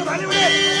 கூட்டத்தில் போக முடியாது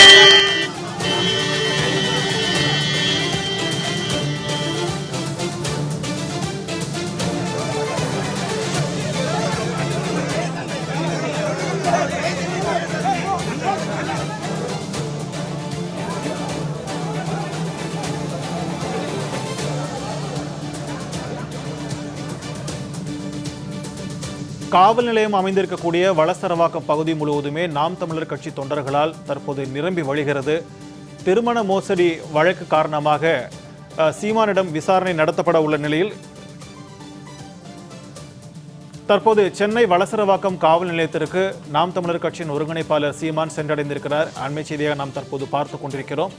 காவல் நிலையம் அமைந்திருக்கக்கூடிய வளசரவாக்கம் பகுதி முழுவதுமே நாம் தமிழர் கட்சி தொண்டர்களால் தற்போது நிரம்பி வழிகிறது. திருமண மோசடி வழக்கு காரணமாக சீமானிடம் விசாரணை நடத்தப்பட உள்ள நிலையில் தற்போது சென்னை வளசரவாக்கம் காவல் நிலையத்திற்கு நாம் தமிழர் கட்சியின் ஒருங்கிணைப்பாளர் சீமான் சென்றடைந்திருக்கிறார். அண்மை செய்தியாக நாம் தற்போது பார்த்து கொண்டிருக்கிறோம்.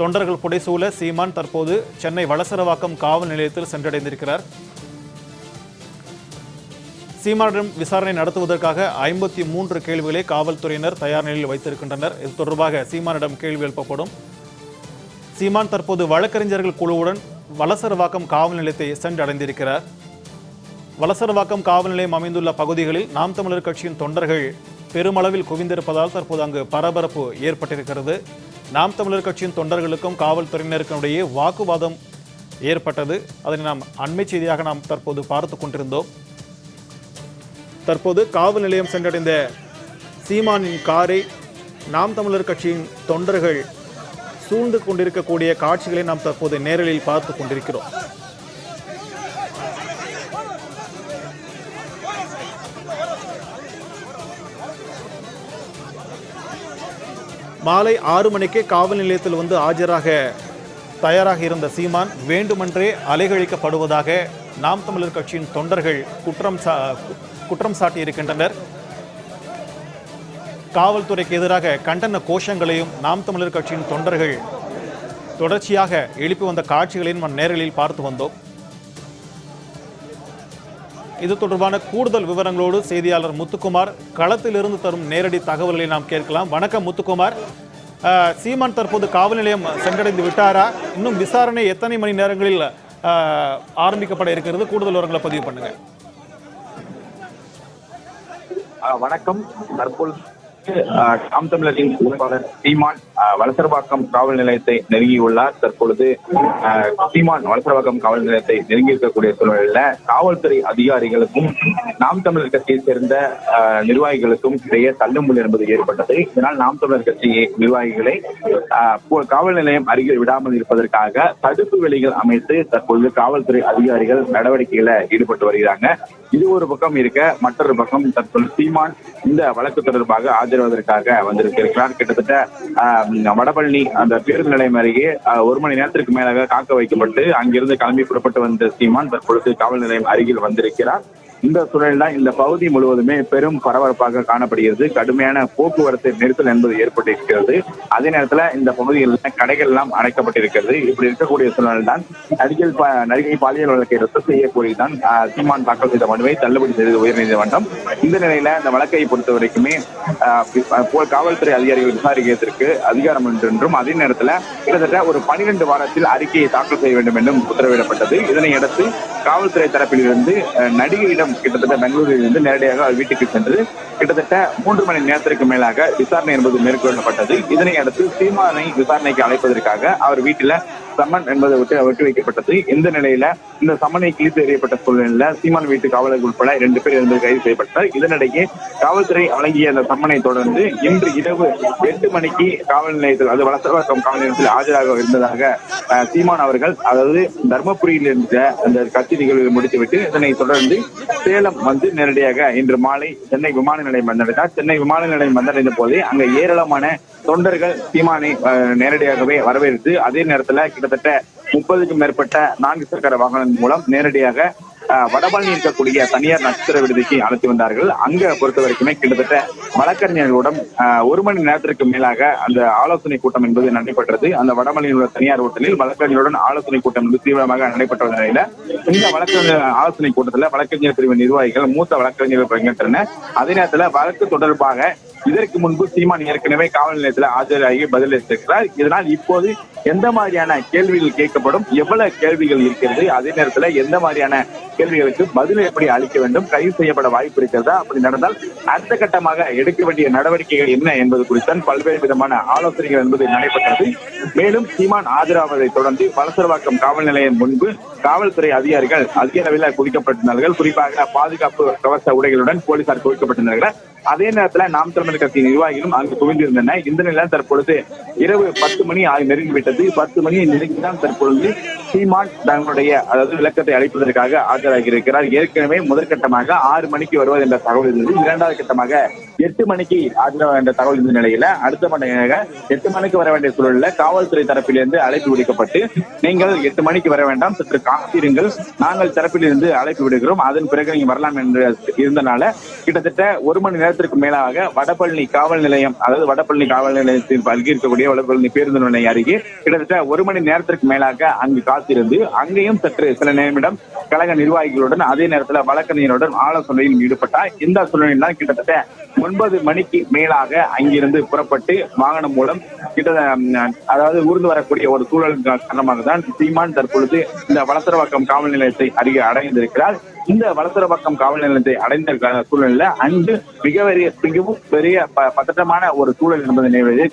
தொண்டர்கள் புடைசூழ சீமான் தற்போது சென்னை வளசரவாக்கம் காவல் நிலையத்தில் சென்றடைந்திருக்கிறார். சீமானிடம் விசாரணை நடத்துவதற்காக ஐம்பத்தி மூன்று கேள்விகளை காவல்துறையினர் தயார் நிலையில் வைத்திருக்கின்றனர். இது தொடர்பாக சீமானிடம் கேள்வி எழுப்பப்படும். சீமான் தற்போது வழக்கறிஞர்கள் குழுவுடன் வலசரவாக்கம் காவல் நிலையத்தை சென்றடைந்திருக்கிறார். வலசரவாக்கம் காவல் நிலையம் அமைந்துள்ள பகுதிகளில் நாம் தமிழர் கட்சியின் தொண்டர்கள் பெருமளவில் குவிந்திருப்பதால் தற்போது அங்கு பரபரப்பு ஏற்பட்டிருக்கிறது. நாம் தமிழர் கட்சியின் தொண்டர்களுக்கும் காவல்துறையினருக்கும் இடையே வாக்குவாதம் ஏற்பட்டது. அதனை நாம் அண்மை செய்தியாக நாம் தற்போது பார்த்து கொண்டிருந்தோம். தற்போது காவல் நிலையம் சென்றடைந்த சீமானின் காரை நாம் தமிழர் கட்சியின் தொண்டர்கள் சூழ்ந்து கொண்டிருக்கக்கூடிய காட்சிகளை நாம் தற்போது நேரலில் பார்த்து கொண்டிருக்கிறோம். மாலை ஆறு மணிக்கே காவல் நிலையத்தில் வந்து ஆஜராக தயாராக இருந்த சீமான் வேண்டுமென்றே அலைகழிக்கப்படுவதாக நாம் தமிழர் கட்சியின் தொண்டர்கள் குற்றம் சா குற்றம் சாட்டியிருக்கின்றனர். காவல்துறைக்கு எதிராக கண்டன கோஷங்களையும் நாம் தமிழர் கட்சியின் தொண்டர்கள் தொடர்ச்சியாக எழுப்பி வந்த காட்சிகளையும் நேரலில் பார்த்து வந்தோம். இது தொடர்பான கூடுதல் விவரங்களோடு செய்தியாளர் முத்துக்குமார் களத்திலிருந்து தரும் நேரடி தகவல்களை நாம் கேட்கலாம். வணக்கம் முத்துக்குமார். சீமான் தற்போது காவல் நிலையம் சென்றடைந்து விட்டாரா? இன்னும் விசாரணை எத்தனை மணி நேரங்களில் ஆரம்பிக்கப்பட இருக்கிறது? கூடுதல் விவரங்களை பதிவு பண்ணுங்கள் வணக்கம். தற்பொழுது நாம் தமிழரின் உறுப்பாளர் சீமான். வலசரவாக்கம் காவல் நிலையத்தை நெருங்கியுள்ளார். தற்பொழுது ஆஹ் சீமான் வலசரவாக்கம் காவல் நிலையத்தை நெருங்கி இருக்கக்கூடிய சூழ்நிலையில காவல்துறை அதிகாரிகளுக்கும் நாம் தமிழர் கட்சியை சேர்ந்த நிர்வாகிகளுக்கும் இடையே தள்ளுமுள் என்பது ஏற்பட்டது. இதனால் நாம் தமிழர் கட்சி நிர்வாகிகளை ஆஹ் காவல் நிலையம் அருகில் விடாமல் இருப்பதற்காக தடுப்பு வேலைகள் அமைத்து தற்பொழுது காவல்துறை அதிகாரிகள் நடவடிக்கையில ஈடுபட்டு வருகிறாங்க. இது ஒரு பக்கம் இருக்க மற்றொரு பக்கம் தற்பொழுது சீமான் இந்த வழக்கு தொடர்பாக ஆஜராவதற்காக வந்திருக்கிறார். கிட்டத்தட்ட ஆஹ், வடபழனி அந்த பேருந்து நிலையம் அருகே ஒரு மணி நேரத்திற்கு மேலாக காக்க வைக்கப்பட்டு அங்கிருந்து கிளம்பி புறப்பட்டு வந்த சீமான் தற்பொழுது காவல் நிலையம் அருகில் வந்திருக்கிறார். இந்த சூழலில் தான் இந்த பகுதி முழுவதுமே பெரும் பரபரப்பாக காணப்படுகிறது. கடுமையான போக்குவரத்து நெரிசல் என்பது ஏற்பட்டிருக்கிறது. அதே நேரத்தில் இந்த பகுதிகளில் கடைகள் எல்லாம் அடைக்கப்பட்டிருக்கிறது இப்படி இருக்கக்கூடிய சூழலில் தான் நடிகை நடிகை பாலியல் வழக்கை ரத்து செய்யக்கூடியதான் ஆஹ், சீமான் தாக்கல் செய்த மனுவை தள்ளுபடி செய்தது உயர்நீதிமன்றம். இந்த நிலையில இந்த வழக்கை பொறுத்த வரைக்குமே காவல்துறை அதிகாரிகள் விசாரிக்கிறதுக்கு அதிகாரம் என்றும் அதே நேரத்துல கிட்டத்தட்ட ஒரு பனிரெண்டு வாரத்தில் அறிக்கையை தாக்கல் செய்ய வேண்டும் என்றும் உத்தரவிடப்பட்டது. இதனையடுத்து காவல்துறை தரப்பிலிருந்து நடிகையிடம் கிட்டத்தட்ட பெங்களூரில் இருந்து நேரடியாக அவர் வீட்டுக்கு சென்று கிட்டத்தட்ட மூன்று மணி நேரத்திற்கு மேலாக விசாரணை என்பது மேற்கொள்ளப்பட்டது. இதனை அடுத்து சீமானை விசாரணைக்கு அழைப்பதற்காக அவர் வீட்டில சம்மன் என்பதை விட்டு விட்டு வைக்கப்பட்டது. இந்த நிலையில இந்த சம்மனை கிழித்து எறியப்பட்ட சூழ்நிலையில சீமான் வீட்டு காவலர்கள் உட்பட இரண்டு பேர் இருந்து கைது செய்யப்பட்டார் இதனிடையே காவல்துறை வழங்கிய அந்த சம்மனை தொடர்ந்து இன்று இரவு எட்டு மணிக்கு காவல் நிலையத்தில் அது வளசவாக்கம் காவல் நிலையத்தில் ஆஜராக இருந்ததாக சீமான் அவர்கள் அதாவது தர்மபுரியில் இருந்த அந்த கட்சி நிகழ்வை முடித்துவிட்டு இதனை தொடர்ந்து சேலம் வந்து நேரடியாக இன்று மாலை சென்னை விமான நிலையம் வந்தடைந்தார். சென்னை விமான நிலையம் வந்தடைந்த போது அங்க ஏராளமான தொண்டர்கள் சீமானை நேரடியாகவே வரவேற்று அதே நேரத்துல கிட்டத்தட்ட முப்பதுக்கும் மேற்பட்ட நான்கு சக்கர வாகனம் மூலம் நேரடியாக வடபழனி இருக்கக்கூடிய தனியார் நட்சத்திர விடுதிக்கு அழைத்து வந்தார்கள். அங்க பொறுத்த வரைக்குமே கிட்டத்தட்ட வழக்கறிஞர்களுடன் ஒரு மணி நேரத்திற்கு மேலாக அந்த ஆலோசனை கூட்டம் என்பது நடைபெற்றது. அந்த வடபழனியில் உள்ள தனியார் ஹோட்டலில் வழக்கறிஞருடன் ஆலோசனை கூட்டம் என்பது தீவிரமாக நடைபெற்ற நிலையில இந்த வழக்கறிஞர் ஆலோசனை கூட்டத்தில் வழக்கறிஞர் பிரிவு நிர்வாகிகள் மூத்த வழக்கறிஞர்கள் பங்கேற்றனர். அதே நேரத்தில் வழக்கு தொடர்பாக இதற்கு முன்பு சீமான் ஏற்கனவே காவல் நிலையத்தில் ஆஜராகி பதிலளித்திருக்கிறார். இதனால் இப்போது எந்த மாதிரியான கேள்விகள் கேட்கப்படும்? எவ்வளவு கேள்விகள் இருக்கிறது? அதே நேரத்தில் எந்த மாதிரியான கேள்விகளுக்கு பதில் எப்படி அளிக்க வேண்டும்? கைது செய்யப்பட வாய்ப்பு இருக்கிறதா? அப்படி நடந்தால் அடுத்த கட்டமாக எடுக்க வேண்டிய நடவடிக்கைகள் என்ன என்பது குறித்தான் பல்வேறு விதமான ஆலோசனைகள் என்பது நடைபெற்றது மேலும் சீமான் ஆஜராவதை தொடர்ந்து வலசரவாக்கம் காவல் நிலையம் முன்பு காவல்துறை அதிகாரிகள் அதிக அளவில் குவிக்கப்பட்டிருந்தார்கள். குறிப்பாக பாதுகாப்பு கவச உடைகளுடன் போலீசார் குவிக்கப்பட்டிருந்தார்கள். அதே நேரத்துல நாம் தமிழர் கட்சி நிர்வாகிகளும் அங்கு குவிந்திருந்தன. இந்த நிலையில் தற்பொழுது இரவு பத்து மணி ஆகி நெருங்கிவிட்டது. பத்து மணி நெருங்கிதான் தற்பொழுது சீமான் தங்களுடைய அதாவது விளக்கத்தை அளிப்பதற்காக ஆஜராகி இருக்கிறார் ஏற்கனவே முதற்கட்டமாக ஆறு மணிக்கு வருவது என்ற தகவல் இருந்தது. இரண்டாவது கட்டமாக எட்டு மணிக்கு ஆஜராக என்ற தகவல் இருந்த நிலையில அடுத்த மணியாக எட்டு மணிக்கு வர வேண்டிய சூழலில் காவல்துறை தரப்பிலிருந்து அழைப்பு விடுக்கப்பட்டு நீங்கள் எட்டு மணிக்கு வர வேண்டாம். சற்று காத்திருங்கள். நாங்கள் தரப்பிலிருந்து அழைப்பு விடுகிறோம். அதன் பிறகு நீங்க வரலாம் என்று இருந்தனால கிட்டத்தட்ட ஒரு மணி நேரம் நேரத்திற்கு மேலாக வடபழனி காவல் நிலையம் அதாவது வடபழனி காவல் நிலையத்தில் அருகே இருக்கக்கூடிய வடபழனி பேருந்து நிலையம் அருகே கிட்டத்தட்ட ஒரு மணி நேரத்திற்கு மேலாக அங்கு காத்திருந்து அங்கேயும் சற்று சில நேரமிடம் கழக நிர்வாகிகளுடன் அதே நேரத்தில் வழக்கறிஞருடன் ஆலோசனையில் ஈடுபட்டார். இந்த சூழ்நிலையில் தான் கிட்டத்தட்ட ஒன்பது மணிக்கு மேலாக அங்கிருந்து புறப்பட்டு வாகனம் மூலம் கிட்ட அதாவது ஊர்ந்து வரக்கூடிய ஒரு சூழல் காரணமாக தான் சீமான் தற்பொழுது இந்த வளசரவாக்கம் காவல் நிலையத்தை அருகே அடைந்திருக்கிறார். இந்த வளசரவாக்கம் காவல் நிலையத்தை அடைந்த க- சூழல்ல மிக பெரிய மிகவும் பெரிய ப- பதட்டமான ஒரு சூழல் என்பதை நினைவது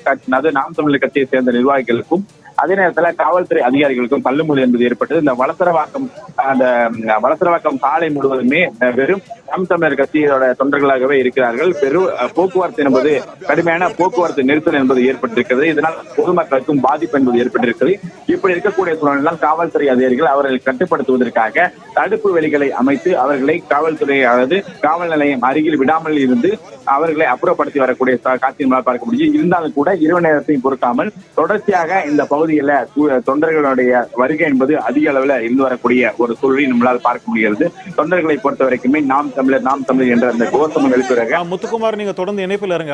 நாம் தமிழர் கட்சியை சேர்ந்த நிர்வாகிகளுக்கும் அதே நேரத்துல காவல்துறை அதிகாரிகளுக்கும் தள்ளுமுடி என்பது ஏற்பட்டது. இந்த வளசரவாக்கம் அந்த வளசரவாக்கம் சாலை முழுவதுமே வெறும் நாம் தமிழர் கட்சியோட தொண்டர்களாகவே இருக்கிறார்கள். பெரும் போக்குவரத்து என்பது கடுமையான போக்குவரத்து நெரிசல் என்பது ஏற்பட்டிருக்கிறது. இதனால் பொதுமக்களுக்கும் பாதிப்பு என்பது ஏற்பட்டிருக்கிறது. இப்படி இருக்கக்கூடிய சூழலில் காவல்துறை அதிகாரிகள் அவர்களை கட்டுப்படுத்துவதற்காக தடுப்பு வேலிகளை அமைத்து அவர்களை காவல்துறை அதாவது காவல் நிலையம் அருகில் விடாமல் இருந்து அவர்களை அப்புறப்படுத்தி வரக்கூடிய சா- காட்சி பார்க்க முடியும். இருந்தாலும் கூட இரவு நேரத்தையும் பொறுக்காமல் தொடர்ச்சியாக இந்த பகுதி பகுதிகளில் தொண்டர்களுடைய வருகை என்பது அதிக அளவில் இருந்து வரக்கூடிய ஒரு சூழலை நம்மளால் பார்க்க முடிகிறது. தொண்டர்களை பொறுத்த வரைக்குமே நாம் தமிழர் நாம் தமிழர் என்ற அந்த கோஷமும் எழுப்புகிறாங்க முத்துக்குமார் நீங்க தொடர்ந்து இணைப்பில் இருங்க.